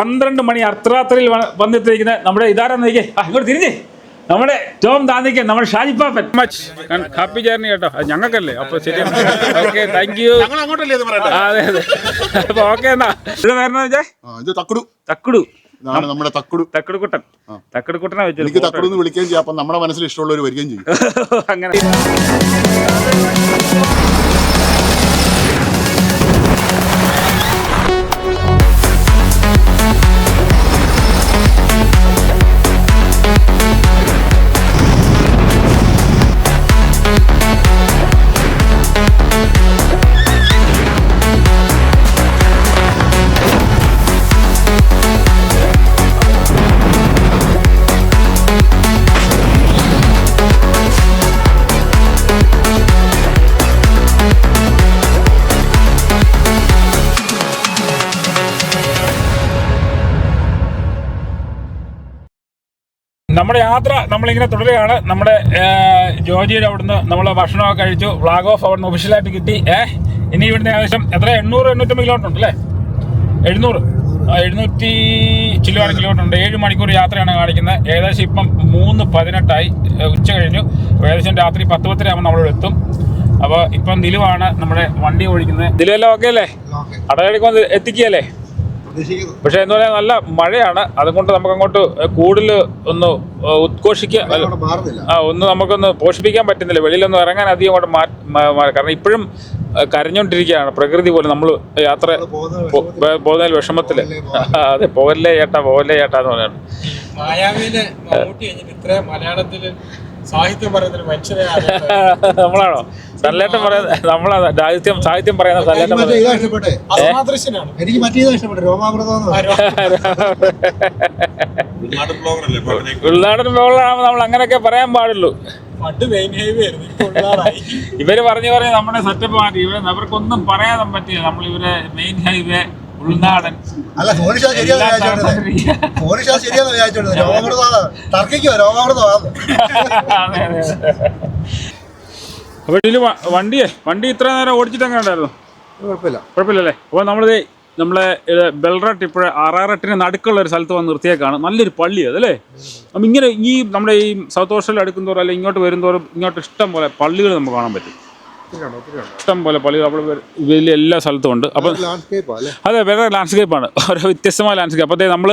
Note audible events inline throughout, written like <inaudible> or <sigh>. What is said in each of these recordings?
പന്ത്രണ്ട് മണി അർദ്ധരാത്രിയിൽ വന്നിട്ടിരിക്കുന്ന വന്നെത്തിയിരിക്കുന്ന നമ്മുടെ ഇതാരാന്ന് നോക്കിയേ ആ ഇങ്ങോട്ട് തിരിഞ്ഞേ. നമ്മുടെ ടോം താന്നിക്ക് നമ്മുടെ ഷാജിപ്പാപ്പൻ മച്ച് ഹാപ്പി ജേർണി കേട്ടോ. അത് ഞങ്ങൾക്കല്ലേ. അപ്പൊ ശരി. ഓക്കെ താങ്ക് യു അതെ അതെ. അപ്പൊ ഓക്കെ എന്നാ. ഇത് വേറെ തക്കുടു. തക്കുടു. നമ്മുടെ തക്കുടു. തക്കടുക്കുട്ടൻ തക്കടുക്കുട്ടനെ എനിക്ക് വെച്ചു തക്കുടു എന്ന് വിളിക്കുകയും ചെയ്യാം. അപ്പൊ നമ്മുടെ മനസ്സിൽ ഇഷ്ടമുള്ളവർ വരികയും ചെയ്യും. <laughs> അങ്ങനെ. നമ്മുടെ യാത്ര നമ്മളിങ്ങനെ തുടരുകയാണ്. നമ്മുടെ ജോജിയുടെ അവിടുന്ന് നമ്മൾ ഭക്ഷണമൊക്കെ കഴിച്ചു. ഫ്ലാഗ് ഓഫ് അവിടുന്ന് ഒഫീഷ്യലായിട്ട് കിട്ടി. ഏഹ് ഇനി ഇവിടുന്ന് ഏകദേശം എത്ര? എണ്ണൂറ് എണ്ണൂറ്റമ്പത് കിലോമീറ്റർ ഉണ്ട് അല്ലേ? എഴുന്നൂറ്. എഴുന്നൂറ്റി ചില്ലുവാണ് കിലോമീറ്റർ ഉണ്ട്. ഏഴ് മണിക്കൂർ യാത്രയാണ് കാണിക്കുന്നത്. ഏകദേശം ഇപ്പം മൂന്ന് പതിനെട്ടായി. ഉച്ച കഴിഞ്ഞു. ഏകദേശം രാത്രി പത്ത് പത്തര ആകുമ്പോൾ നമ്മളിവിടെ എത്തും. അപ്പോൾ ഇപ്പം നിലുവാണ് നമ്മുടെ വണ്ടി ഓടിക്കുന്നത്. നിലുവെല്ലാം ഓക്കെ അല്ലേ? അടകടിക്ക് വന്ന് എത്തിക്കുകയല്ലേ? പക്ഷെ എന്ന് പറയാൻ നല്ല മഴയാണ്. അതുകൊണ്ട് നമുക്ക് അങ്ങോട്ട് കൂടുതൽ ഒന്ന് ഉദ്ഘോഷിക്കുക. മാറുന്നില്ല. ആ ഒന്ന് നമുക്കൊന്ന് പോഷിപ്പിക്കാൻ പറ്റുന്നില്ല. വെളിയിലൊന്നും ഇറങ്ങാൻ അധികം അങ്ങോട്ട് മാ മാ- മാ- കാരണം ഇപ്പോഴും കരഞ്ഞോണ്ടിരിക്കുകയാണ് പ്രകൃതി പോലെ നമ്മൾ യാത്ര പോകുന്ന പോകുന്നതിൽ വിഷമത്തിൽ. അതെ പോകല്ലേ ചേട്ടാ പോകല്ലേ ചേട്ടാ എന്ന് പറയുന്നത് മായാവിയിലെ മലയാളത്തിൽ സാഹിത്യം പറയുന്ന ഒരു മനുഷ്യനെ <laughs> നമ്മളാണോ? സല്ലേട്ടൻ പറയുന്ന നമ്മളാ സാഹിത്യം സാഹിത്യം പറയുന്ന സല്ലേട്ടൻ എനിക്ക് മറ്റേ ഇതാ ഇഷ്ടപ്പെട്ടെ. രോമാമൃതം എന്ന് പറയും. ഉൾനാടൻ മുകളിലാകുമ്പോൾ നമ്മൾ അങ്ങനെയൊക്കെ പറയാൻ പാടുള്ളൂ. പണ്ട് മെയിൻ ഹൈവേ ആയിരുന്നു ഇപ്പൊ ഇവർ പറഞ്ഞു പറഞ്ഞ് നമ്മുടെ സെറ്റപ്പ് മാറ്റി. ഇവർ അവർക്കൊന്നും പറയാൻ പറ്റില്ല. നമ്മൾ ഇവരെ മെയിൻ ഹൈവേ ഉൾനാടൻ അല്ല ശരിയാന്ന് ശരിയാന്ന് വിചാരിച്ചോണ്ടത് രോമാമൃതമാണ് തർക്കിക്കോ രോമാമൃതമാണ് <laughs> അതെ, ഇതിൽ വണ്ടിയെ വണ്ടി ഇത്ര നേരം ഓടിച്ചിട്ട് എങ്ങനെ ഉണ്ടായിരുന്നു? കുഴപ്പമില്ല. കുഴപ്പമില്ലല്ലേ? അപ്പോൾ നമ്മളിത് നമ്മളെ ബെൽറട്ട് ഇപ്പോൾ ആറാറട്ടിന് നടുക്കുള്ള ഒരു സ്ഥലത്ത് വന്ന് നിർത്തിയേക്കാണ്. നല്ലൊരു പള്ളി അതല്ലേ അപ്പം ഇങ്ങനെ ഈ നമ്മുടെ ഈ സൗത്ത് ഓസ്ട്രേലിയ അടുക്കുന്തോറും അല്ലെങ്കിൽ ഇങ്ങോട്ട് വരുന്തോറും ഇങ്ങോട്ട് ഇഷ്ടം പോലെ പള്ളികൾ നമുക്ക് കാണാൻ പറ്റും. ഇഷ്ടം പോലെ പള്ളികൾ അവിടെ വലിയ എല്ലാ സ്ഥലത്തും ഉണ്ട്. അപ്പം അതെ വേറെ ലാൻഡ്സ്കേപ്പാണ് <laughs> ഓരോ വ്യത്യസ്തമായ ലാൻഡ്സ്കേപ്പ് അപ്പോൾ നമ്മൾ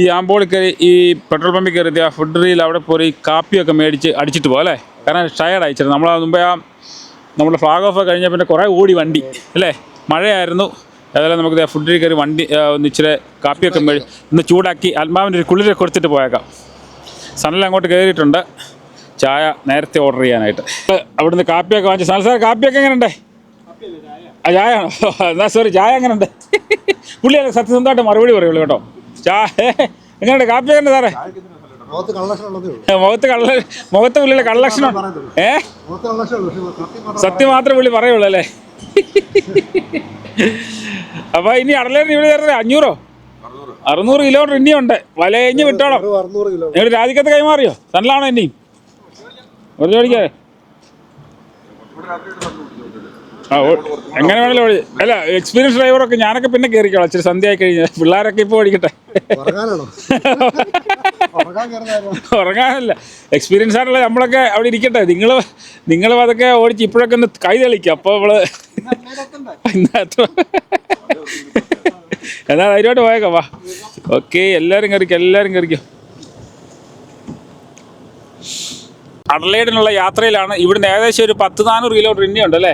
ഈ ആമ്പോളിൽ കയറി ഈ പെട്രോൾ പമ്പിൽ കയറി ആ ഫുഡ് റീൽ അവിടെ പോയി കാപ്പിയൊക്കെ മേടിച്ച് അടിച്ചിട്ട് പോകാം അല്ലേ? കാരണം ടയർഡ് അയച്ചിരുന്നു നമ്മൾ മുമ്പേ ആ നമ്മൾ ഫ്ലാഗ് ഓഫ് കഴിഞ്ഞ പിന്നെ കുറേ ഓടി വണ്ടി അല്ലേ? മഴയായിരുന്നു. ഏതായാലും നമുക്ക് ഫുഡിൽ കയറി വണ്ടി ഇച്ചിരി കാപ്പിയൊക്കെ മേടി ഒന്ന് ചൂടാക്കി ആത്മാവിന്റെ ഒരു കുളിരെ കൊടുത്തിട്ട് പോയേക്കാം. സണൽ അങ്ങോട്ട് കയറിയിട്ടുണ്ട്. ചായ നേരത്തെ ഓർഡർ ചെയ്യാനായിട്ട്. അവിടുന്ന് കാപ്പിയൊക്കെ വാങ്ങിച്ചു സനൽ സാർ കാപ്പിയൊക്കെ എങ്ങനെയുണ്ട്? ആ ചായ എന്നാ സോറി ചായ എങ്ങനെയുണ്ട്? പുള്ളിയല്ലേ സത്യസന്ധമായിട്ട് മറുപടി പറയുള്ളൂ കേട്ടോ. ചായ എങ്ങനെയുണ്ട്? കാപ്പി എങ്ങനെ സാറേ? മുഖത്ത് കള്ള മുഖത്ത് പുള്ളിയുടെ കള്ളക്ഷണം ഏ? സത്യം മാത്രമേ പുള്ളി പറയുള്ളൂ അല്ലേ? അപ്പൊ ഇനി അടലേറിന് ഇവിടെ തരുന്നത് അഞ്ഞൂറോ? അറുന്നൂറ്. കിലോമീറ്റർ ഇനിയുണ്ട് വലയഞ്ഞ് വിട്ടോണം ഇവിടെ രാജിക്കത്ത് കൈമാറിയോ? സണ്ണലാണോ ഇനിയും ഒരു ജോലിക്കേ ആ ഓ- എങ്ങനെ വേണമല്ലോ ഓടി അല്ല എക്സ്പീരിയൻസ് ഡ്രൈവറൊക്കെ ഞാനൊക്കെ പിന്നെ കയറിക്കോളാം ഇച്ചിരി സന്ധ്യ ആയി കഴിഞ്ഞാൽ പിള്ളേരൊക്കെ ഇപ്പോൾ ഓടിക്കട്ടെ. <laughs> ഉറങ്ങാനല്ല. എക്സ്പീരിയൻസ് ആയിട്ടുള്ള നമ്മളൊക്കെ അവിടെ ഇരിക്കട്ടെ. നിങ്ങൾ നിങ്ങൾ അതൊക്കെ ഓടിച്ച് ഇപ്പോഴൊക്കെ ഒന്ന് കൈ തെളിക്കുക അപ്പോൾ നമ്മൾ എന്നാ ധൈര്യമായിട്ട് പോയേക്കാം വാ. ഓക്കെ എല്ലാവരും കറിക്കും എല്ലാവരും കറിക്കും. അടലേടിനുള്ള യാത്രയിലാണ് ഇവിടുന്ന് ഏകദേശം ഒരു പത്ത് നാനൂറ് കിലോമീറ്റർ ഇനി ഉണ്ട് അല്ലേ?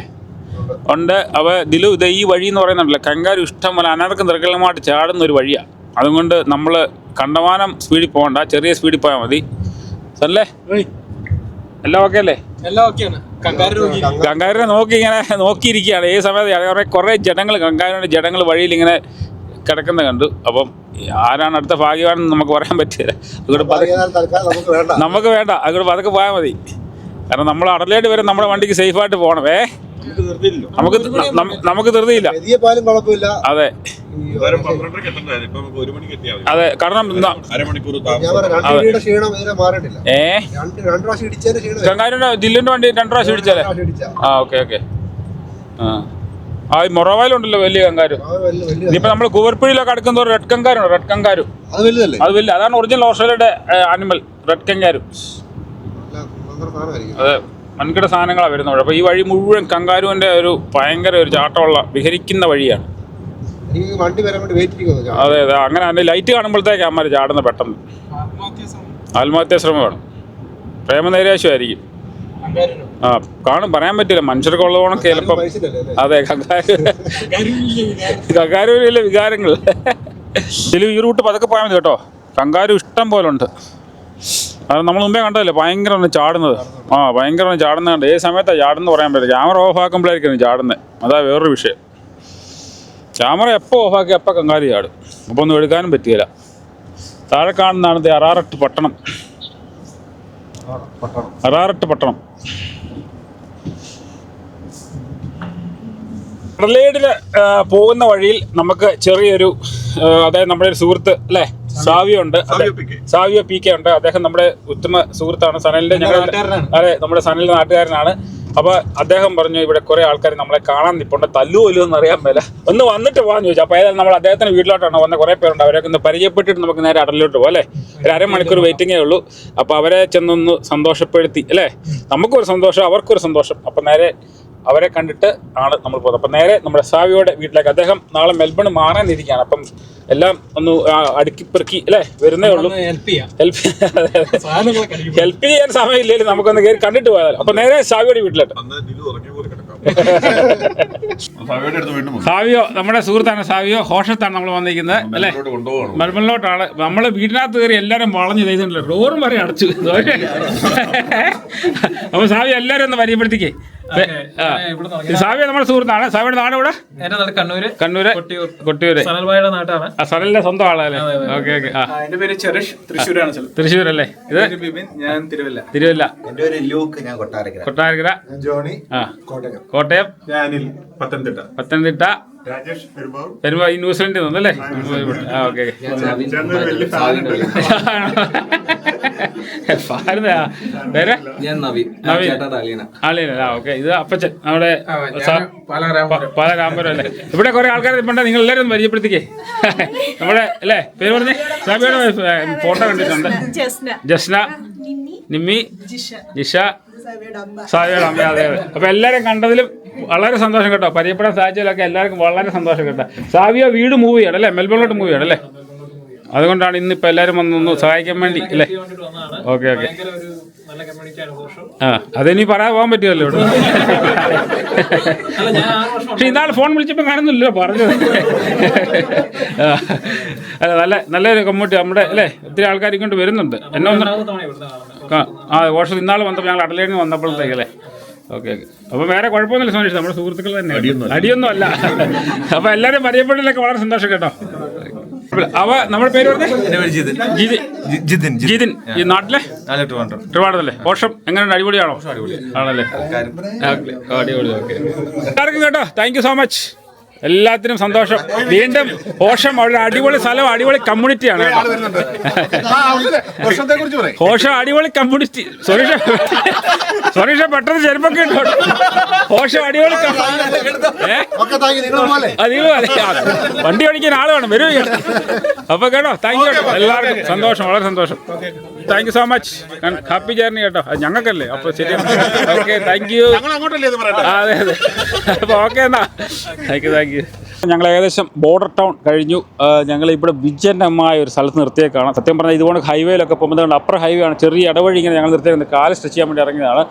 ഉണ്ട്. അവ ദിലു ഇത് ഈ വഴി എന്ന് പറയുന്നുണ്ടല്ലോ കങ്കാരു ഇഷ്ടം പോലെ അനർക്കും തിരക്കലമായിട്ട് ചാടുന്ന ഒരു വഴിയാണ് അതുകൊണ്ട് നമ്മൾ കണ്ടമാനം സ്പീഡിൽ പോകണ്ട ചെറിയ സ്പീഡിൽ പോയാൽ മതി. സല്ലേ എല്ലാം ഓക്കെ അല്ലേ? എല്ലാം ഓക്കെയാണ് കങ്കാരു രോഗി ഗംഗാരിനെ നോക്കി ഇങ്ങനെ <laughs> നോക്കിയിരിക്കുകയാണ്. ഈ സമയത്ത് കുറേ കുറേ ജനങ്ങൾ ഗംഗാരിന്റെ ജനങ്ങൾ വഴിയിൽ ഇങ്ങനെ കിടക്കുന്ന കണ്ടു. അപ്പം ആരാണ് അടുത്ത ഭാഗ്യവാനെന്ന് നമുക്ക് പറയാൻ പറ്റില്ല. അതുകൊണ്ട് നമുക്ക് വേണ്ട. നമുക്ക് വേണ്ട. അതുകൊണ്ട് പതുക്കെ പോയാൽ മതി. കാരണം നമ്മൾ അടലേട്ട് വരെ നമ്മുടെ വണ്ടിക്ക് സേഫായിട്ട് പോകണമേ നമുക്ക് നമുക്ക് ധൃതിയില്ല വലിയ പാലും കുഴപ്പമില്ല. അതെ. അതെ കാരണം ഏ? ചങ്ങാരിയുടെ ജില്ലിന്റെ വണ്ടി രണ്ടു പ്രാവശ്യം ഇടിച്ചാലേ ആ ഓക്കെ ഓക്കെ. ആ. ആ ഈ മൊറവായിലുണ്ടല്ലോ വലിയ കങ്കാരു ഇപ്പൊ അടുക്കുന്ന നമ്മൾ കൂവർപ്പുഴയിലൊക്കെ അടുക്കുന്നവർ റെഡ് കങ്കാരുണ്ട് റെഡ് കങ്കാരു അത് വലിയ അതാണ് ഒറിജിനൽ ഓസ്ട്രേലിയയുടെ ആനിമൽ റെഡ് കങ്കാരു അത്. വൻകിട സാധനങ്ങളാണ് വരുന്നത്. അപ്പോൾ ഈ വഴി മുഴുവൻ കങ്കാരുവിന്റെ ഒരു ഭയങ്കര ഒരു ചാട്ടമുള്ള വിഹരിക്കുന്ന വഴിയാണ്. അതെ അതെ. അങ്ങനെ അതിന്റെ ലൈറ്റ് കാണുമ്പോഴത്തേക്ക് അമ്മ ചാടുന്ന പെട്ടെന്ന്. ആത്മഹത്യ ശ്രമം ആത്മഹത്യാ ശ്രമമാണ് പ്രേമനൈരാശ്യമായിരിക്കും ആ കാണും. പറയാൻ പറ്റില്ല. മനുഷ്യർക്ക് ഉള്ളതുകൊണ്ടൊക്കെ ചിലപ്പം പൈസയില്ലല്ലേ അല്ലേ അതെ കങ്കാരൂരിലെ വികാരങ്ങൾ. ഇതിൽ ഈ റൂട്ട് പതുക്കെ പോയാൽ മതി കേട്ടോ. കങ്കാരു ഇഷ്ടം പോലെ ഉണ്ട്. അത് നമ്മൾ മുമ്പേ കണ്ടതല്ലേ? ഭയങ്കരമാണ് ചാടുന്നത്. ആ ഭയങ്കരമാണ് ചാടുന്നത് കണ്ട്. ഏത് സമയത്താണ് ചാടുന്നത് പറയാൻ പറ്റില്ല. ക്യാമറ ഓഫ് ആക്കുമ്പോഴായിരിക്കും ചാടുന്നത്. അതാ വേറൊരു വിഷയം. ക്യാമറ എപ്പോൾ ആക്കി എപ്പോൾ കങ്കാരി ചാടും. അപ്പോൾ ഒന്നും എടുക്കാനും പറ്റിയില്ല. താഴെ കാണുന്നതാണ് അറാറട്ട് പട്ടണം. അറാറട്ട് പട്ടണം. കടലേടിൽ പോകുന്ന വഴിയിൽ നമുക്ക് ചെറിയൊരു അതായത് നമ്മുടെ ഒരു സുഹൃത്ത് അല്ലേ? സാവിയോ ഉണ്ട്. Savio P K. ഉണ്ട്. അദ്ദേഹം നമ്മുടെ ഉത്തമ സുഹൃത്താണ്. സനലിന്റെ ഞങ്ങളുടെ. അതെ നമ്മുടെ സനലിന്റെ നാട്ടുകാരനാണ്. അപ്പൊ അദ്ദേഹം പറഞ്ഞു ഇവിടെ കുറെ ആൾക്കാർ നമ്മളെ കാണാൻ നിപ്പുണ്ട്. തല്ലു കൊല്ലു എന്ന് അറിയാൻ മേല. ഒന്ന് വന്നിട്ട് പോകാന്ന് ചോദിച്ചു. അപ്പൊ ഏതായാലും നമ്മൾ അദ്ദേഹത്തിന്റെ വീട്ടിലോട്ടാണ് വന്ന കുറെ പേരുണ്ട്. അവരൊക്കെ ഒന്ന് പരിചയപ്പെട്ടിട്ട് നമുക്ക് നേരെ അടലിലോട്ട് പോകാം അല്ലേ? ഒരു അരമണിക്കൂർ വെയിറ്റിംഗേ ഉള്ളൂ. അപ്പൊ അവരെ ചെന്നൊന്ന് സന്തോഷപ്പെടുത്തി അല്ലേ? നമുക്കൊരു സന്തോഷം അവർക്കൊരു സന്തോഷം. അപ്പൊ നേരെ അവരെ കണ്ടിട്ട് ആണ് നമ്മൾ പോകുന്നത്. അപ്പം നേരെ നമ്മുടെ സാവിയുടെ വീട്ടിലേക്ക് അദ്ദേഹം നാളെ മെൽബൺ മാറാനിരിക്കുകയാണ് അപ്പം എല്ലാം ഒന്ന് അടുക്കി പെറുക്കി അല്ലേ? വരുന്നേ ഉള്ളൂ. ഹെൽപ്പ് ഹെൽപ്പ് ചെയ്യാൻ സമയമില്ലെങ്കിലും നമുക്കൊന്ന് കയറി കണ്ടിട്ട് പോയാലോ. അപ്പൊ നേരെ സാവിയുടെ വീട്ടിലോട്ട്. <laughs> സാവിയോ നമ്മുടെ സുഹൃത്താണ് സാവിയോ. ഹോഷത്താണ് നമ്മൾ വന്നിരിക്കുന്നത് അല്ലേ? മെൽബണിലോട്ടാണ് നമ്മൾ വീട്ടിനകത്ത് കയറി എല്ലാരും വളഞ്ഞു ചെയ്തിട്ടുണ്ടല്ലോ ഡോറും വരെ അടച്ചു. <laughs> <laughs> അപ്പൊ സാവി എല്ലാരും ഒന്ന് പരിചയപ്പെടുത്തിക്കേ. സാവിയ നമ്മുടെ സുഹൃത്താണ്. സാവിയുടെ നാട് ഇവിടെ എന്റെ നാട് കണ്ണൂര്. കണ്ണൂര്. കൊട്ടിയൂര്. സനൽബായുടെ നാട്ടാണ്. സനലിന്റെ സ്വന്തം ആളല്ലേ? Okay okay. എന്റെ പേര് ചെറിഷ്. തൃശ്ശൂരാണ് തൃശ്ശൂർ അല്ലേ ഇത് പേര് ബിബിൻ. ഞാൻ തിരുവല്ല. തിരുവല്ല. എന്റെ ഒരു ലൂക്ക്. ഞാൻ കൊട്ടാരക്കര. കൊട്ടാരക്കര. ജോണി. ആ. കോട്ടയം. കോട്ടയം. ഞാൻ അനിൽ. പത്തനംതിട്ട. പത്തനംതിട്ട. വരുമ്പോ ഈ ന്യൂസിലൻഡിൽ നിന്നല്ലേ? ഓക്കെ <laughs> പേര്? ഞാൻ നവീൻ ഓക്കെ. ഇത് അപ്പച്ചൻ നമ്മുടെ. രാമപുരം അല്ലേ? ഇവിടെ കുറെ ആൾക്കാർ ഇപ്പൊ നിങ്ങൾ എല്ലാവരും ഒന്ന് പരിചയപ്പെടുത്തിക്കേ. <laughs> നമ്മുടെ അല്ലേ? പേര് പറഞ്ഞേ? സാബിയുടെ ഫോട്ടോ കണ്ടിട്ടുണ്ട്. ജസ്ന. ജസ്ന നിമ്മി ജിഷ. സാബിയുടെ അമ്മ. അതെ അതെ. അപ്പൊ എല്ലാവരും കണ്ടതിലും വളരെ സന്തോഷം കേട്ടോ. പരിചയപ്പെടാൻ സാധിച്ചതിലൊക്കെ എല്ലാവർക്കും വളരെ സന്തോഷം കേട്ടോ. സാബിയ വീട് മൂവ് ചെയ്യണം അല്ലേ? മെൽബണിലോട്ട് ചെയ്യണം അല്ലേ? അതുകൊണ്ടാണ് ഇന്നിപ്പോൾ എല്ലാരും വന്നൊന്ന് സഹായിക്കാൻ വേണ്ടി അല്ലേ? Okay okay. ആ അതിനി പറയാൻ പോകാൻ പറ്റുമല്ലോ ഇവിടെ. അല്ല പക്ഷെ ഇന്നാൾ ഫോൺ വിളിച്ചപ്പോൾ കാണുന്നില്ലല്ലോ പറഞ്ഞത് അല്ല നല്ല നല്ലൊരു കമ്മ്യൂണിറ്റി നമ്മുടെ അല്ലേ? ഒത്തിരി ആൾക്കാർ ഇങ്ങോട്ട് വരുന്നുണ്ട്. എന്നെ ഒന്ന് ആ ഓഷം ഇന്നാൾ വന്നപ്പോൾ ഞങ്ങൾ അടലേന്ന് വന്നപ്പോഴത്തേക്കല്ലേ ഓക്കെ ഓക്കെ. അപ്പോൾ വേറെ കുഴപ്പമൊന്നുമില്ല സോനീഷ് നമ്മുടെ സുഹൃത്തുക്കൾ തന്നെ. അടിയൊന്നും അല്ല അപ്പോൾ എല്ലാവരും പരിചയപ്പെടലൊക്കെ വളരെ സന്തോഷം കേട്ടോ. അവ നമ്മുടെ പേര് ജിതിൻ. ജിതിൻ. ഈ നാട്ടിലെ? ട്രിവാണ്ടല്ലേ വർഷം എങ്ങനെയുണ്ട്? അടിപൊളിയാണോ? ആണല്ലേ. അടിപൊളി ഓക്കെ. കേട്ടോ. താങ്ക് യു സോ മച്ച് എല്ലാത്തിനും സന്തോഷം. വീണ്ടും ഹോഷം അവിടെ അടിപൊളി സ്ഥലം അടിപൊളി കമ്മ്യൂണിറ്റിയാണ് ഹോഷം അടിപൊളി കമ്മ്യൂണിറ്റി സൊറീഷ സൊറീഷ പെട്ടെന്ന് ചെരുപ്പൊക്കെ ഇട്ടോ. ഹോഷം അടിപൊളി വണ്ടി ഓടിക്കാൻ ആൾ വേണം. വരൂ അപ്പൊ കേട്ടോ താങ്ക് യു കേട്ടോ. എല്ലാവർക്കും സന്തോഷം വളരെ സന്തോഷം. Thank you so much happy journey കേട്ടോ. ഞങ്ങൾക്കല്ലേ. അപ്പൊ ശരി ഓക്കെ താങ്ക് യു അതെ അതെ. അപ്പൊ ഓക്കെ എന്നാ. താങ്ക് യു താങ്ക് യു ഞങ്ങൾ ഏകദേശം ബോർഡർ ടൗൺ കഴിഞ്ഞു. ഞങ്ങൾ ഇവിടെ വിജനമായ ഒരു സ്ഥലത്ത് നിർത്തിയേക്കാണ്. സത്യം പറഞ്ഞാൽ ഇതുകൊണ്ട് ഹൈവേയിലൊക്കെ പോകുമ്പോൾ അപ്പർ ഹൈവേ ആണ്. ചെറിയ ഇടവഴി ഇങ്ങനെ ഞങ്ങൾ നിർത്തിയേക്കുന്നത്. കാൽ സ്ട്രെച്ച് ചെയ്യാൻ വേണ്ടി ഇറങ്ങിയതാണ്.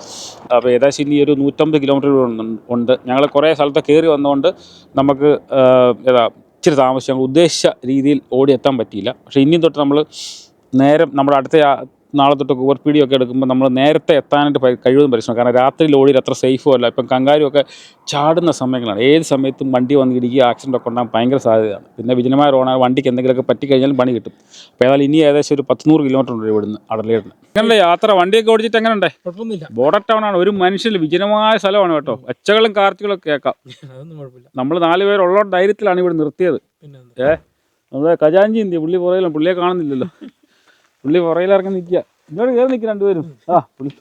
അപ്പോൾ ഏകദേശം ഇനി ഒരു നൂറ്റമ്പത് കിലോമീറ്റർ ഉണ്ട് ഞങ്ങൾ കുറേ സ്ഥലത്ത് കയറി വന്നുകൊണ്ട് നമുക്ക് ഏതാ ഇച്ചിരി താമസിച്ച് ഞങ്ങൾ ഉദ്ദേശിച്ച രീതിയിൽ ഓടിയെത്താൻ പറ്റിയില്ല. പക്ഷേ ഇനിയും തൊട്ട് നമ്മൾ നേരം നമ്മൾ അടുത്ത നാളെ തൊട്ട് ഓവർ പി ഒക്കെ എടുക്കുമ്പോൾ നമ്മൾ നേരത്തെ എത്താനായിട്ട് കഴിവതും പരിശ്രമിക്കും കാരണം രാത്രി ലോഡിയിൽ അത്ര സേഫും അല്ല. ഇപ്പം കങ്കാരുമൊക്കെ ചാടുന്ന സമയങ്ങളാണ്. ഏത് സമയത്തും വണ്ടി വന്ന് ഇടിക്കുക ആക്സിഡന്റ് ഒക്കെ ഉണ്ടാകാൻ ഭയങ്കര സാധ്യതയാണ്. പിന്നെ വിജനമായ റോണാണ് വണ്ടിക്ക് എന്തെങ്കിലുമൊക്കെ പറ്റിക്കഴിഞ്ഞാലും പണി കിട്ടും. അപ്പോൾ ഏതായാലും ഇനി ഏകദേശം ഒരു പത്തുനൂറ് കിലോമീറ്റർ ഉണ്ട് ഇവിടുന്ന് അടലേടിന്. അങ്ങനെയല്ലേ യാത്ര? വണ്ടിയൊക്കെ ഓടിച്ചിട്ട് എങ്ങനെ ഉണ്ടേ കുഴപ്പമൊന്നുമില്ല. ബോർഡർ ടൗൺ ആണ്. ഒരു മനുഷ്യന് വിജനമായ സ്ഥലമാണ് കേട്ടോ. ഒച്ചകളും കാർത്തികളും ഒക്കെ കേൾക്കാം. നമ്മൾ നാല് പേരുള്ള ധൈര്യത്തിലാണ് ഇവിടെ നിർത്തിയത്. പിന്നെ ഏ? നമ്മുടെ ഖജാഞ്ചി ഇന്ത്യ പുള്ളി പുറയിലും പുള്ളിയെ കാണുന്നില്ലല്ലോ. പുള്ളി പുറയിൽ ഇറങ്ങി നിൽക്കുക. ഇങ്ങോട്ട് കയറി നിൽക്കുക രണ്ടുപേരും. ആ പുള്ളി.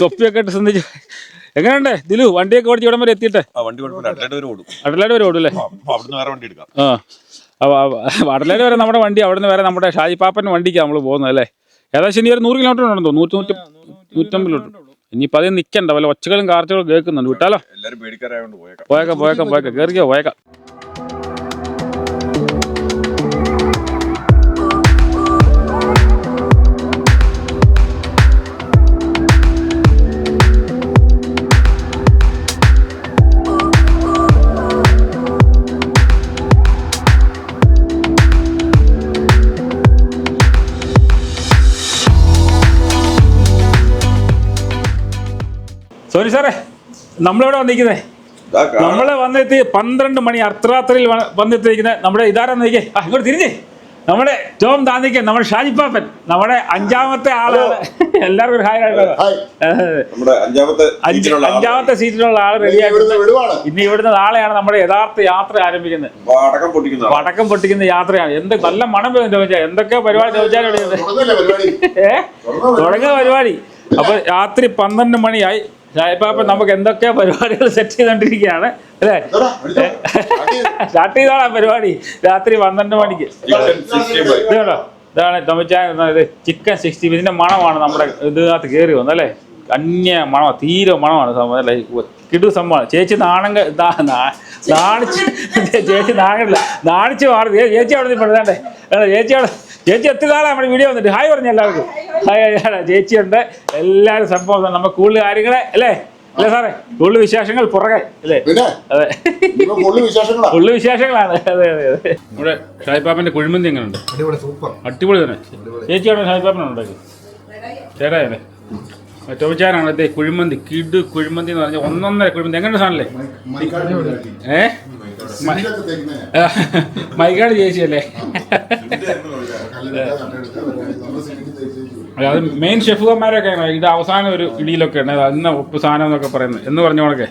തൊപ്പിയൊക്കെ ഇട്ട് സന്ധിച്ച് എങ്ങനെയുണ്ട്? ദിലു വണ്ടിയൊക്കെ ഓടിച്ച് ഇവിടം വരെ എത്തിയിട്ടെ? ആ വണ്ടി കുഴപ്പമില്ല അട്ലായിട്ട് വരെ ഓടും. അടലാട് വരെ ഓടും അല്ലേ? അപ്പൊ വേറെ വണ്ടി എടുക്കാം. ആ അടലാട് വരെ നമ്മുടെ വണ്ടി അവിടെ നിന്ന് വരെ നമ്മുടെ ഷാജി വണ്ടിക്കാണ് വണ്ടിക്ക് നമ്മൾ പോകുന്നത് അല്ലേ? ഏകദേശം ഇനി ഒരു നൂറ് കിലോമീറ്റർ ഉണ്ടോ തോന്നുന്നു. നൂറ്റി നൂറ്റി നൂറ്റമ്പത് കിലോമീറ്റർ ഇനിയിപ്പോൾ നിൽക്കണ്ട വല്ല ഒച്ചകളും കാർച്ചകളും കേൾക്കുന്നുണ്ട്. വിട്ടാലോ? എല്ലാരും പേടിക്കാരായോണ്ട് പോയേക്കാം. പോയേക്കാം പോയേക്കാം പോയേക്കാം. കയറിക്കോ പോയേക്കാം. സോറി സാറേ നമ്മളിവിടെ വന്നിരിക്കുന്നത് നമ്മളെ വന്നെത്തി പന്ത്രണ്ട് മണി അർദ്ധരാത്രിയിൽ വന്നെത്തിയിരിക്കുന്നത് നമ്മുടെ ഇതാരാ നോക്കിയേ? ആ ഇങ്ങോട്ട് തിരിഞ്ഞേ. നമ്മുടെ ടോം താന്നിക്കൻ നമ്മുടെ ഷാജിപ്പാപ്പൻ നമ്മുടെ അഞ്ചാമത്തെ ആളാണ്. എല്ലാവർക്കും ഒരു ഹായ് അഞ്ചാമത്തെ അഞ്ച് സീറ്റിലുള്ള ആൾ. റെഡിയാക്കുന്നത് ഇനി ഇവിടുന്ന് നാളെയാണ് നമ്മുടെ യഥാർത്ഥ യാത്ര ആരംഭിക്കുന്നത്. വടക്കം പൊട്ടിക്കുന്ന യാത്രയാണ്. എന്ത് നല്ല മണം ചോദിച്ചാൽ എന്തൊക്കെ പരിപാടി ചോദിച്ചാലും തുടങ്ങിയ പരിപാടി. അപ്പൊ രാത്രി പന്ത്രണ്ട് മണിയായി. സായിപ്പാപ്പ നമുക്ക് എന്തൊക്കെയോ പരിപാടികൾ സെറ്റ് ചെയ്തോണ്ടിരിക്കുകയാണ് അല്ലേ. സ്റ്റാർട്ട് ചെയ്താണ് പരിപാടി. രാത്രി പന്ത്രണ്ട് മണിക്ക്. ചിക്കൻ 65. ഇത് ഇതാണ് ടൊമച്ചാൻ ചിക്കൻ സിക്സ്റ്റി ഇതിന്റെ മണമാണ് നമ്മുടെ ഇതിനകത്ത് കയറി വന്നത് അല്ലേ? അന്യ മണമാണ് തീരെ മണമാണ് സംഭവം അല്ലേ? കിടു സംഭവമാണ്. ചേച്ചി നാണം കെ- നാ- നാ- നാണിച്ച് <laughs> ചേച്ചി നാണില്ല. നാണിച്ച് മാറി. ചേച്ചി അവിടെ നിന്ന് പെടുതാണ്ടേ ചേച്ചി അവിടെ ചേച്ചി എത്ര നാളെ നമ്മുടെ വീഡിയോ വന്നിട്ട്. ഹായ് പറഞ്ഞു എല്ലാവർക്കും. ഹായ് ഹായ് ചേച്ചിയുണ്ട്. എല്ലാവരും സംഭവം നമുക്ക് കൂടുതൽ കാര്യങ്ങളെ അല്ലേ? അല്ലേ സാറേ? കൂടുതൽ വിശേഷങ്ങൾ പുറകെ അല്ലേ? അതെ. കൂടുതൽ വിശേഷങ്ങളാണ്. അതെ അതെ അതെ. നമ്മുടെ ഷായിപ്പാപ്പന്റെ കുഴിമന്തി എങ്ങനെയുണ്ട് അടിപൊളി സൂപ്പർ. അടിപൊളി തന്നെ. ചേച്ചിയാണ് ഷായിപ്പാപ്പന ഉണ്ടാക്കി ചേട്ടായല്ലേ? ചോദിച്ചാനാണ് അതെ കുഴിമന്തി കിഡ് കുഴിമന്തി എന്ന് പറഞ്ഞാൽ ഒന്നൊന്നര കുഴിമന്തി. എങ്ങനെ സാധനല്ലേ ഏ? മൈകാട് ചേച്ചിയല്ലേ? അല്ല, അത് മെയിൻ ഷെഫുമാരൊക്കെ ഇത് അവസാനം ഒരു ഇടിയിലൊക്കെ ഉണ്ട് അത് ഉപ്പ് സാധനം എന്നൊക്കെ പറയുന്നത്. എന്ന് പറഞ്ഞോളൊക്കെ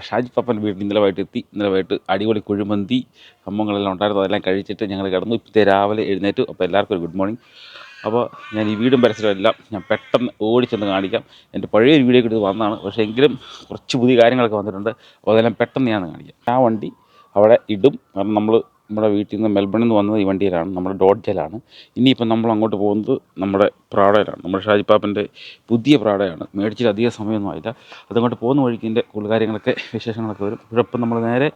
നമ്മുടെ ഷാജി പപ്പൻ വീട്ടിൽ ഇന്നലെ വൈകിട്ട് എത്തി. ഇന്നലെ വൈകിട്ട് അടിപൊളി കുഴിമന്തി സംഭവങ്ങളെല്ലാം ഉണ്ടായിരുന്നു. അതെല്ലാം കഴിച്ചിട്ട് ഞങ്ങൾ കിടന്നു. ഇപ്പോഴത്തെ രാവിലെ എഴുന്നേറ്റു. അപ്പോൾ എല്ലാവർക്കും ഒരു ഗുഡ് മോർണിംഗ്. അപ്പോൾ ഞാൻ ഈ വീടും പരിസരവും എല്ലാം ഞാൻ പെട്ടെന്ന് ഓടിച്ചെന്ന് കാണിക്കാം. എന്റെ പഴയ ഒരു വീഡിയോ എടുത്ത് വന്നതാണ്. പക്ഷേ എങ്കിലും കുറച്ച് പുതിയ കാര്യങ്ങളൊക്കെ വന്നിട്ടുണ്ട്. അപ്പോൾ അതെല്ലാം പെട്ടെന്ന് ഞാൻ കാണിക്കാം. ആ വണ്ടി അവിടെ ഇടും. കാരണം നമ്മൾ നമ്മുടെ വീട്ടിൽ നിന്ന് മെൽബണിൽ നിന്ന് വന്നത് ഈ വണ്ടിയിലാണ്. നമ്മുടെ ഡോഡ്ജലാണ് ഇനിയിപ്പോൾ നമ്മൾ അങ്ങോട്ട് പോകുന്നത് നമ്മുടെ പ്രാഡയിലാണ്. നമ്മുടെ ഷാജിപ്പാപ്പന്റെ പുതിയ പ്രാഡയാണ്. മേടിച്ചിട്ട് അധികം സമയമൊന്നും ആയില്ല. അതങ്ങോട്ട് പോകുന്ന വഴിക്ക് ഇതിന്റെ കാര്യങ്ങളൊക്കെ വിശേഷങ്ങളൊക്കെ വരും. ഇപ്പം നമ്മൾ നേരെ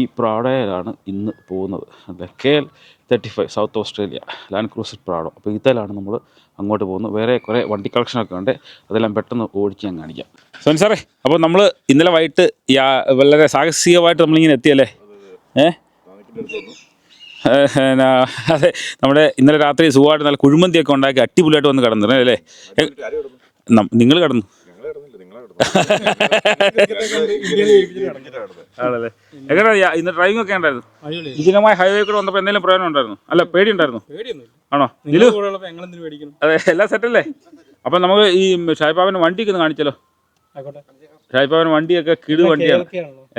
ഈ പ്രാഡയിലാണ് ഇന്ന് പോകുന്നത്. അതെ K L thirty five South Australia Land Cruiser Prado. അപ്പോൾ ഇതിലാണ് നമ്മൾ അങ്ങോട്ട് പോകുന്നത് വേറെ കുറേ വണ്ടി കളക്ഷനൊക്കെ ഉണ്ട്. അതെല്ലാം പെട്ടെന്ന് ഓടിച്ച് ഞാൻ കാണിക്കാം. സോനി സാറേ അപ്പോൾ നമ്മൾ ഇന്നലെ വൈകിട്ട് വളരെ സാഹസികമായിട്ട് നമ്മളിങ്ങനെ എത്തിയല്ലേ? ഏഹ്, അതെ നമ്മുടെ ഇന്നലെ രാത്രി സുഖമായിട്ട് നല്ല കുഴിമന്തിയൊക്കെ ഉണ്ടാക്കി അടിപൊളിയായിട്ട് വന്ന് കടന്നിരുന്നു അല്ലേ? നിങ്ങൾ കടന്നു. ആണല്ലേ? ഇന്ന് ഡ്രൈവിംഗ് ഒക്കെ ഉണ്ടായിരുന്നു? വിജയമായ ഹൈവേ കൂടെ വന്നപ്പോൾ എന്തെങ്കിലും പ്രയോജനം ഉണ്ടായിരുന്നു? അല്ല പേടി ഉണ്ടായിരുന്നു പേടിയൊന്നുമില്ല. ആണോ? പേടിക്കണം അതെ എല്ലാം സെറ്റല്ലേ അപ്പം നമുക്ക് ഈ ഷായിപ്പാവിന്റെ വണ്ടിയൊക്കെ ഒന്ന് കാണിച്ചല്ലോ ആയിക്കോട്ടെ. ഷായിപ്പാവിന്റെ വണ്ടിയൊക്കെ കിടു വണ്ടിയാണ്.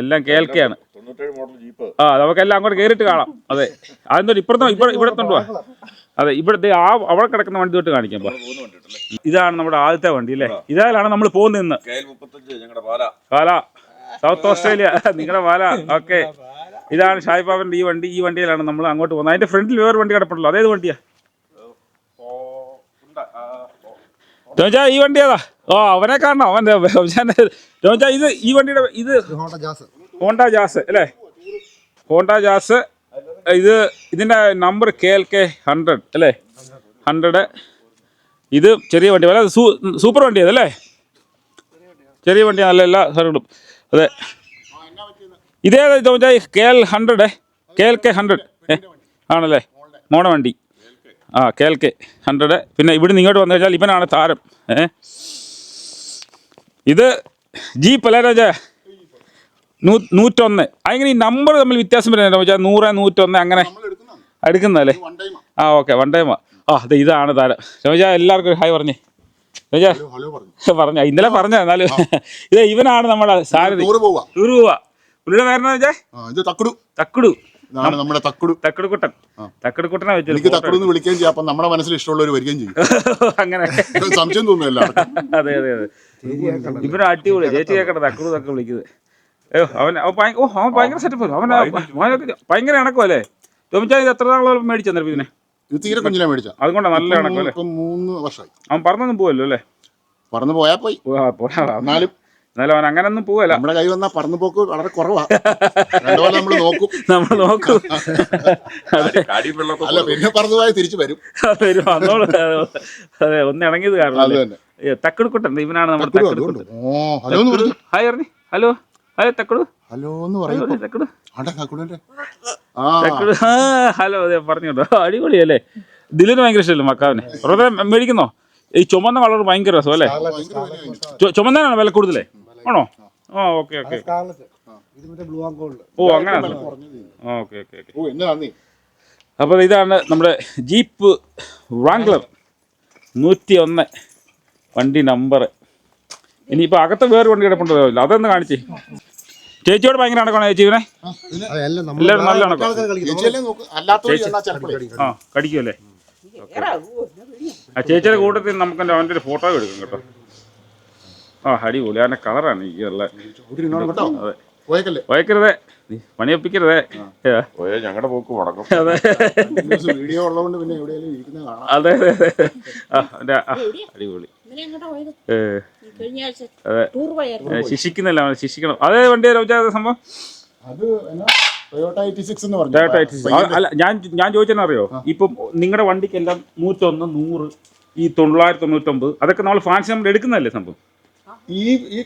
എല്ലാം കേൾക്കുകയാണ് ആ മോഡൽ ജീപ്പ് ആ നമുക്കെല്ലാം അങ്ങോട്ട് കയറിയിട്ട് കാണാം. അതെ. അതെന്തോ ഇപ്പുറത്തോ ഇവിടെ ഇവിടെ തൊണ്ടുവാ അതെ ഇവിടുത്തെ ആ അവിടെ കിടക്കുന്ന വണ്ടി തൊട്ട് കാണിക്കാം ഇതാണ് നമ്മുടെ ആദ്യത്തെ വണ്ടി അല്ലേ? ഇതാണ് നമ്മൾ പോകുന്നത് ഇന്ന്? Pala Pala South Australia. നിങ്ങളുടെ പാല <laughs> ഓക്കെ. ഇതാണ് ഷായിപ്പാപ്പന്റെ ഈ വണ്ടി. ഈ വണ്ടിയിലാണ് നമ്മൾ അങ്ങോട്ട് പോകുന്നത്. അതിന്റെ ഫ്രണ്ടിൽ വേറെ വണ്ടി കിടപ്പുണ്ടല്ലോ. അതേത് വണ്ടിയാ? ടോമിച്ചാ ഈ വണ്ടി ഏതാ? ഓ അവനെ കാണണം. അവന്റെ ടോമിച്ചാ ഇത് ഈ വണ്ടിയുടെ ഇത് ഹോണ്ട ജാസ്. അല്ലേ? ഹോണ്ട ജാസ് ഇത് ഇതിന്റെ number K L K hundred അല്ലേ? ഹൺഡ്രഡ്. ഇത് ചെറിയ വണ്ടി അല്ല സൂപ്പർ വണ്ടി അതല്ലേ ചെറിയ വണ്ടി നല്ല എല്ലാ സാധനങ്ങളും. അതെ. ഇതേതാ തോന്നിച്ചാൽ K L hundred K L K hundred? ആണല്ലേ? മോണ വണ്ടി. ആ കെ എൽ കെ ഹൺഡ്രഡ്. പിന്നെ ഇവിടുന്ന് ഇങ്ങോട്ട് വന്നു കഴിഞ്ഞാൽ ഇവനാണ് താരം. ഏ? ഇത് ജീപ്പ് അല്ലേ രാജ നൂ നൂറ്റൊന്ന്. അങ്ങനെ ഈ നമ്പർ തമ്മിൽ വ്യത്യാസം വരുന്നുണ്ടോ വെച്ചാൽ നൂറ് നൂറ്റൊന്ന് അങ്ങനെ എടുക്കുന്നതല്ലേ ആ. ഓക്കെ വൺ ടൈമാ ആ. അതെ ഇതാണ് താരം. രമജ എല്ലാവർക്കും ഒരു ഹായ് പറഞ്ഞേ. രമജ പറഞ്ഞു. ഇന്നലെ പറഞ്ഞ എന്നാലും. ഇത് <laughs> ഇവനാണ് നമ്മുടെ സാരഥി. ടൂർ പോവാ പുള്ളിയുടെ പേരെന്നാ വെച്ചാ? ആ ഇത് തക്കുടു. തക്കുടു. നമ്മുടെ തക്കുടു തക്കടുക്കുട്ടൻ. തക്കടുക്കുട്ടനെ എനിക്ക് വെച്ചത് തക്കുടു എന്ന് വിളിക്കുകയും ചെയ്യാം അപ്പൊ നമ്മുടെ മനസ്സിൽ ഇഷ്ടമുള്ളവർ വരികയും ചെയ്യും. <laughs> അങ്ങനെ. സംശയം തോന്നുന്നില്ല. അതെ അതെ അതെ. ഇവരും അടിപൊളി. ചേച്ചി കേക്കട്ടെ തക്കടു തക്ക വിളിക്കുന്നത്. അയ്യോ അവൻ ഓ അവൻ ഭയങ്കര സെറ്റപ്പ് അവൻ ഭയങ്കര ഇണക്കം അല്ലേ ചോദിച്ചാൽ ഇത് എത്ര നാളോളം മേടിച്ചു പിന്നെ ഇതിനെ? ഇത് തീരെ കുഞ്ഞിനെ മേടിച്ച. അതുകൊണ്ടാ നല്ല ഇണക്കും അല്ലേ? മൂന്ന് വർഷമായി അവൻ പറഞ്ഞൊന്നും പോവല്ലോ അല്ലേ? പറന്നു പോയാ പോയി. ഓ, പോടാ. എന്നാലും എന്നാലും അവൻ അങ്ങനെ ഒന്നും പോവല്ല. നമ്മുടെ കൈ വന്നാ പറന്നു പോക്ക് വളരെ കുറവാണ് നമ്മൾ നോക്കും. <laughs> നമ്മൾ നോക്കും. അല്ല പിന്നെ പറന്നു പോയാൽ തിരിച്ചു വരും. വരും. വന്നോളൂ. അതെ ഒന്ന് ഇണങ്ങിയത് കാരണം തക്കെടുക്കട്ടെ തക്കടുക്കുട്ടൻ ഇവനാണ് നമ്മുടെ തക്കുടു ഓ ഹലോ ഹായ് പറഞ്ഞു. ഹലോ. ഹായ് തക്കടു. ഹലോ എന്ന് പറയുമ്പോ തക്കടു. ആണ്ടാ തക്കുടന്റെ ആ. തക്കടു. ആ ഹലോ അതെ പറഞ്ഞോട്ടോ അടിപൊളിയല്ലേ? ദിലിന് ഭയങ്കര ഇഷ്ടമല്ലേ മക്കാവിനെ? വെറുതെ മേടിക്കുന്നോ? ഈ ചുമന്ന കളർ ഭയങ്കര രസം അല്ലേ ചുമന്നാണോ. വില കൂടുതലേ? ആണോ? ആ ഓക്കെ ഓക്കെ. ഇത് മറ്റേ ബ്ലൂ ആൻഡ് ഗോൾഡ് ഓ അങ്ങനെ ഓക്കെ ഓക്കെ ഓക്കെ. ഓ എന്ന് നന്ദി? അപ്പോൾ ഇതാണ് നമ്മുടെ ജീപ്പ് റാങ്ക്ലർ നൂറ്റി ഒന്ന് വണ്ടി നമ്പർ ഇനിയിപ്പോൾ അകത്ത് വേറെ വണ്ടി കിടപ്പുണ്ടോ? അതൊന്ന് കാണിച്ചേ. ചേച്ചിയോട് ഭയങ്കര അടക്കമാണ് ചേച്ചി ഇവനെ? എല്ലാവരും നല്ല അടക്കം ആ കടിക്കുമല്ലേ? ആ ചേച്ചിയുടെ കൂട്ടത്തിൽ നമുക്ക് അവന്റെ ഒരു ഫോട്ടോ എടുക്കും കേട്ടോ. ആ അടിപൊളി അവന്റെ കളറാണ് പോയേക്കല്ലേ? വയക്കരുതേ നീ പണിയൊപ്പിക്കരുതേ ഞങ്ങളുടെ പോക്ക് മുടക്കും അതെ. വീഡിയോ ഉള്ളതുകൊണ്ട് പിന്നെ എവിടെയെങ്കിലും അതെ അതെ അതെ. ആ അടിപൊളി അതെ. ശിക്ഷിക്കുന്നല്ല ശിക്ഷിക്കണം. അതെ വണ്ടി സംഭവം? അല്ല ഞാൻ ഞാൻ ചോദിച്ചെന്ന് അറിയോ ഇപ്പം നിങ്ങളുടെ വണ്ടിക്കെല്ലാം നൂറ്റൊന്ന് നൂറ് ഈ തൊള്ളായിരത്തി തൊണ്ണൂറ്റൊമ്പത് അതൊക്കെ നമ്മൾ ഫാൻസി നമ്മൾ എടുക്കുന്നതല്ലേ സംഭവം? ഈ ഈ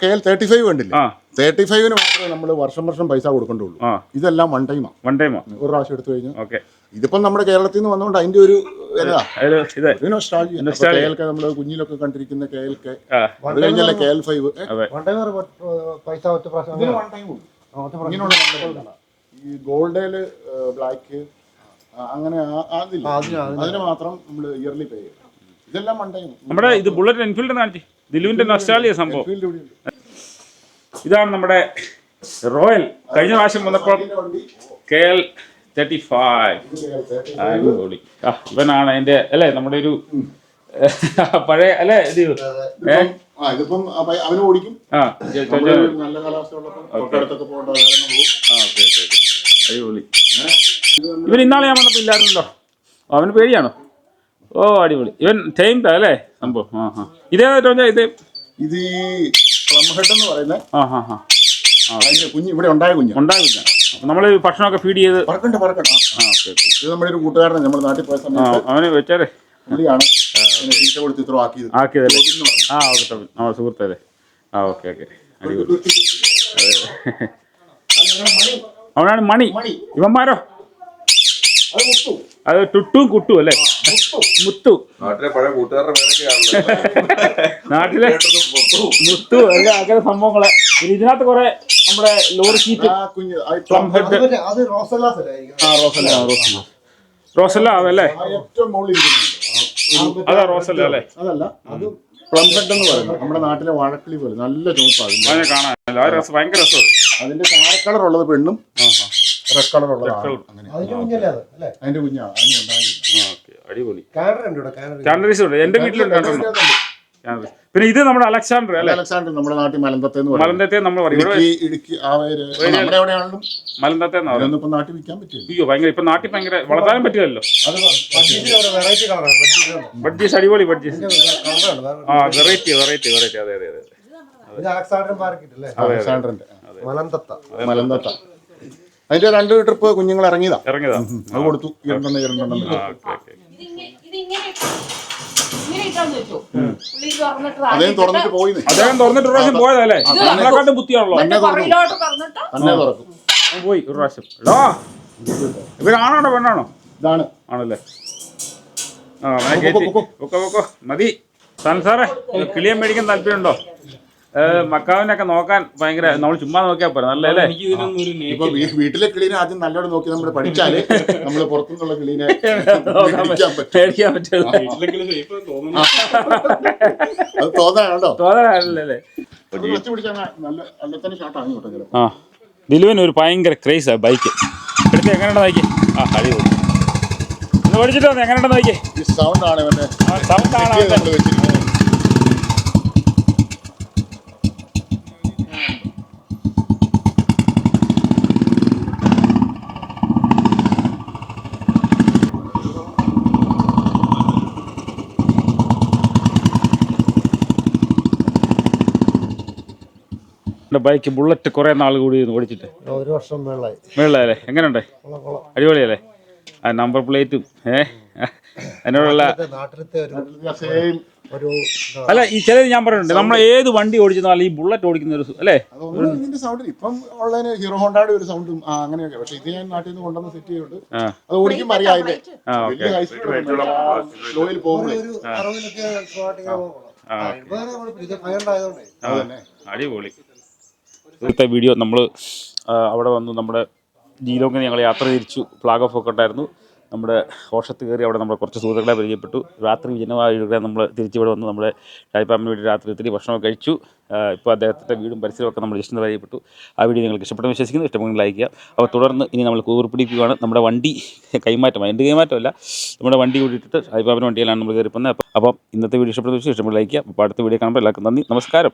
കെ എൽ തേർട്ടി ഫൈവ് കണ്ടില്ല തേർട്ടി ഫൈവിന് മാത്രമേ നമ്മൾ വർഷം വർഷം പൈസ കൊടുക്കണ്ടുള്ളൂ. ആ. ഇതെല്ലാം വൺ ടൈമാ വൺ ടൈമാ ഒരു പ്രാവശ്യം എടുത്തു കഴിഞ്ഞു. ഓക്കെ. ഇതിപ്പം നമ്മുടെ കേരളത്തിൽ നിന്ന് വന്നുകൊണ്ട് അതിന്റെ ഒരു കേൾക്കെ നമ്മൾ കുഞ്ഞിലൊക്കെ കണ്ടിരിക്കുന്ന കെ എൽ കെ ആ. അത് കഴിഞ്ഞല്ലേ കെ എൽ ഫൈവ്. പൈസ. ഈ ഗോൾഡേൽ ബ്ലാക്ക് അങ്ങനെ അതിന് മാത്രം നമ്മൾ ഇയർലി പേ ചെയ്യും ഇതെല്ലാം വൺ ടൈം നമ്മുടെ ഇത് ബുള്ളറ്റ് എൻഫീൽഡ് കാണിച്ച്. ദിലുവിന്റെ നൊസ്റ്റാളിയ സംഭവം. ഇതാണ് നമ്മുടെ റോയൽ. കഴിഞ്ഞ പ്രാവശ്യം വന്നപ്പോൾ കെ എൽ തേർട്ടി ഫൈവ്. അടിപൊളി. ആ ഇവനാണ് അതിന്റെ അല്ലേ നമ്മുടെ ഒരു പഴയ അല്ലേ ഇത്? ഇതിപ്പം അവന് ഓടിക്കും. ആ നല്ല കാലാവസ്ഥ അടിപൊളി. ഇവൻ ഇന്നാളെ ഞാൻ വന്നപ്പോ ഇല്ലായിരുന്നല്ലോ. അവന് പേടിയാണോ? ഓ അടിപൊളി. ഇവൻ ടൈം അല്ലേ? സംഭവം. ആ ഹാ ഇതേതായിട്ട് ഇത് ഇത് പ്ലം ഹെഡ് എന്ന് പറയുന്നത് ആ ഹാ ഹാ അതിന്റെ കുഞ്ഞ് ഇവിടെ ഉണ്ടായ കുഞ്ഞ്. ഉണ്ടാകില്ല നമ്മൾ ഭക്ഷണമൊക്കെ ഫീഡ് ചെയ്ത് പറക്കണ്ട പറക്കണ്ട. ആ ഓക്കെ ഓക്കെ. ഇത് നമ്മുടെ ഒരു കൂട്ടുകാരനാണ് നമ്മുടെ നാട്ടിൽ പോയ ആ സമയത്ത് അവന് വെച്ചാലേ. പുള്ളിയാണ്. ഇതിനെ തീറ്റ കൊടുത്ത് ഇത്ര ആക്കിയത്. ആക്കിയതല്ലേ? എന്ന്. ആ ഓക്കെ ടോപ്പിൻ നമ്മുടെ സുഹൃത്തല്ലേ? ആ ഓക്കെ ഓക്കെ. അടിപൊളി. അത് ഞങ്ങളുടെ മണി. അവനാണ് മണി. മണി. ഇവന്മാരോ? അത് മുത്തു അത് ടുട്ടും കുട്ടും അല്ലേ? മുത്തു. നാട്ടിലെ പഴയ കൂട്ടുകാരുടെ പേരൊക്കെയാണല്ലോ നാട്ടിലെ. മുത്തു അല്ല അങ്ങനെ സംഭവങ്ങളെ. പിന്നെ ഇതിനകത്ത് കുറെ നമ്മുടെ ലോറി സീറ്റ് ആ പ്ലം ഹെഡ് റോസല്ല ആ റോസല്ല. റോസല്ല അതല്ലേ? ഏറ്റവും മുകളിൽ അതാ റോസല്ല അല്ലേ? അതല്ല അത് പ്ലം ഹെഡ് എന്ന് പറയുന്നത്. നമ്മുടെ നാട്ടിലെ വാഴക്കിളി പോലെ നല്ല ചുമപ്പാണ് അതിനെ കാണാൻ ആ രസം ഭയങ്കര രസം അതിന്റെ ചാര കളർ ഉള്ളത് പെണ്ണും റെഡ് കളർ ഉള്ളത് അതിന്റെ ഓക്കെ. അടിപൊളി. കാനഡ ഉണ്ട്? എന്റെ വീട്ടിലുണ്ട് പിന്നെ ഇത് നമ്മുടെ അലക്സാണ്ടർ അല്ലേ? അലക്സാണ്ടർ നമ്മുടെ നാട്ടിൽ മലന്തത്തെ മലന്തത്തെ നമ്മൾ ഇടുക്കി മലന്തത്തെ നാട്ടിൽ വിൽക്കാൻ പറ്റില്ല. അയ്യോ ഭയങ്കര ഇപ്പൊ നാട്ടിൽ ഭയങ്കര വളർത്താനും പറ്റില്ലല്ലോ. ബഡ്ജീസ് അടിപൊളി ബഡ്ജീസ് ആ വെറൈറ്റി വെറൈറ്റി വെറൈറ്റി അതെ അതെ അതെ. ഇത് അലക്സാണ്ടർ മാർക്കറ്റ് അല്ലേ അലക്സാണ്ടറിന്റെ മലന്തത്ത. മലന്തത്ത. അതിന്റെ രണ്ട് ട്രിപ്പ് കുഞ്ഞുങ്ങൾ ഇറങ്ങിയതാ. ഇറങ്ങിയതാ. അത് കൊടുത്തു. അദ്ദേഹം തുറന്നിട്ട് പോയി അദ്ദേഹം തുറന്നിട്ട് ഒരു പ്രാവശ്യം പോയതല്ലേ? നമ്മളെക്കാട്ടും ബുദ്ധിയാണല്ലോ. തന്നെ തുറക്കും പോയി ഒരു പ്രാവശ്യം. ഇത് ആണോ പെണ്ണാണോ? ഇതാണ്. ആണല്ലേ? ആ മതി. സാറേ കിളിയെ മേടിക്കാൻ താല്പര്യമുണ്ടോ? മക്കാവിനൊക്കെ നോക്കാൻ ഭയങ്കര നമ്മൾ ചുമ്മാ നോക്കിയാൽ പോരാ നല്ല അല്ലേ? എനിക്ക് ഇതിനൊന്നും ഒരു ഇപ്പൊ വീട്ടിലെ കിളീനെ ആദ്യം നല്ലോണം നോക്കി നമ്മൾ <laughs> പഠിച്ചാൽ നമ്മൾ പുറത്തുനിന്നുള്ള കിളീനെ <laughs> പേടിക്കാൻ അത് ആ. ദിലുവിന് ഒരു ഭയങ്കര ക്രേസാണ് ബൈക്ക് എടുത്ത് എങ്ങനെയുണ്ടെന്ന് നോക്കി ആ ഒന്ന് പഠിച്ചിട്ട് വന്നു എങ്ങനെയുണ്ടെന്ന് നോക്കി സൗണ്ട് ആണ് സൗണ്ട് ആണ് എന്റെ ബൈക്ക് ബുള്ളറ്റ് കുറേ നാൾ കൂടി ഓടിച്ചിട്ട്. ഒരു വർഷം മേളായി. മേളിലല്ലേ എങ്ങനെയുണ്ട്? അടിപൊളിയല്ലേ? ആ നമ്പർ പ്ലേറ്റും ഏ? ഇതാണ്. അല്ല ഈ ചിലത് ഞാൻ പറഞ്ഞിട്ടുണ്ട് നമ്മൾ ഏത് വണ്ടി ഓടിച്ചെന്നാലും ഈ ബുള്ളറ്റ് ഓടിക്കുന്ന ഒരു അല്ലേ? ഇതിന്റെ സൗണ്ട് ഇപ്പം ഉള്ളതിന് ഹീറോ ഹോണ്ടയുടെ ഒരു സൗണ്ടും അങ്ങനെയൊക്കെ. പക്ഷെ ഇത് ഞാൻ നാട്ടിൽ നിന്ന് കൊണ്ടുവന്ന് സെറ്റ് ചെയ്തിട്ട് അത് ഓടിക്കുമ്പോൾ അറിയാം അതിന്റെ ഫയർ ആയതുകൊണ്ടേ അടിപൊളി. ഇന്നത്തെ വീഡിയോ നമ്മൾ അവിടെ വന്നു നമ്മുടെ ജീലോങ്ങിന് ഞങ്ങൾ യാത്ര തിരിച്ചു. ഫ്ലാഗ് ഓഫ് ഒക്കെ ഉണ്ടായിരുന്നു. നമ്മുടെ ഓഷത്ത് കയറി അവിടെ നമ്മൾ കുറച്ച് സുഹൃത്തുക്കളെ പരിചയപ്പെട്ടു. രാത്രി വിജനമായ നമ്മൾ തിരിച്ചിവിടെ വന്ന് നമ്മുടെ ഷായിപ്പാമ്പിന് വേണ്ടി രാത്രി ഒത്തിരി ഭക്ഷണമൊക്കെ കഴിച്ചു. ഇപ്പോൾ അദ്ദേഹത്തിന്റെ വീടും പരിസരമൊക്കെ നമ്മൾ ഒന്ന് പരിചയപ്പെട്ടു. ആ വീഡിയോ നിങ്ങൾക്ക് ഇഷ്ടപ്പെട്ടെന്ന് വിശ്വസിക്കുന്നു. ഇഷ്ടമെങ്കിൽ ലൈക്ക് ചെയ്യുക. അപ്പോൾ തുടർന്ന് ഇനി നമ്മൾ കൂർപ്പിടിക്കുകയാണ് നമ്മുടെ വണ്ടി <laughs> കൈമാറ്റം എന്റെ കൈമാറ്റമല്ല നമ്മുടെ വണ്ടി കൂടിയിട്ട് ഷായിപ്പാമ്പിന്റെ വണ്ടിയിലാണ് നമ്മൾ കയറി പോകുന്നത് അപ്പം ഇന്നത്തെ വീഡിയോ ഇഷ്ടപ്പെടുന്ന വിശ്വസിച്ചു ഇഷ്ടപ്പെട്ട് ലൈക്ക് ചെയ്യുക. അപ്പോൾ അടുത്ത വീഡിയോ കാണുമ്പോൾ എല്ലാവർക്കും നന്ദി. നമസ്കാരം.